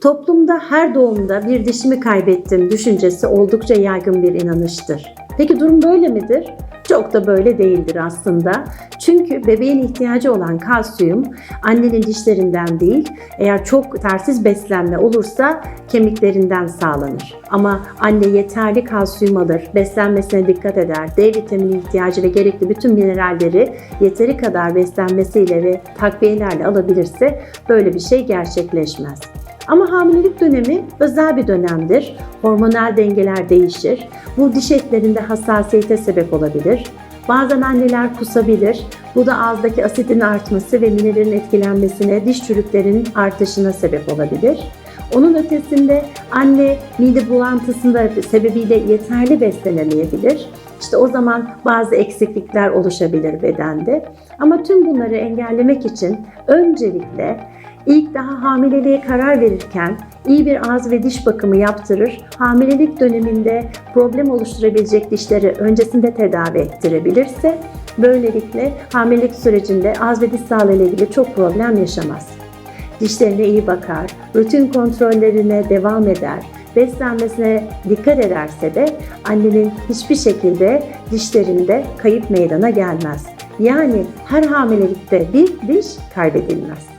Toplumda her doğumda bir dişimi kaybettim düşüncesi oldukça yaygın bir inanıştır. Peki durum böyle midir? Çok da böyle değildir aslında. Çünkü bebeğin ihtiyacı olan kalsiyum annenin dişlerinden değil, eğer çok tersiz beslenme olursa kemiklerinden sağlanır. Ama anne yeterli kalsiyum alır, beslenmesine dikkat eder, D vitamini ihtiyacı ve gerekli bütün mineralleri yeteri kadar beslenmesiyle ve takviyelerle alabilirse böyle bir şey gerçekleşmez. Ama hamilelik dönemi özel bir dönemdir. Hormonal dengeler değişir. Bu diş etlerinde hassasiyete sebep olabilir. Bazen anneler kusabilir. Bu da ağızdaki asidin artması ve mineralin etkilenmesine, diş çürüklerinin artışına sebep olabilir. Onun ötesinde anne mide bulantısında sebebiyle yeterli beslenemeyebilir. İşte o zaman bazı eksiklikler oluşabilir bedende. Ama tüm bunları engellemek için öncelikle ilk daha hamileliğe karar verirken iyi bir ağız ve diş bakımı yaptırır, hamilelik döneminde problem oluşturabilecek dişleri öncesinde tedavi ettirebilirse böylelikle hamilelik sürecinde ağız ve diş sağlığı ile ilgili çok problem yaşamaz. Dişlerine iyi bakar, rutin kontrollerine devam eder, beslenmesine dikkat ederse de annenin hiçbir şekilde dişlerinde kayıp meydana gelmez. Yani her hamilelikte bir diş kaybedilmez.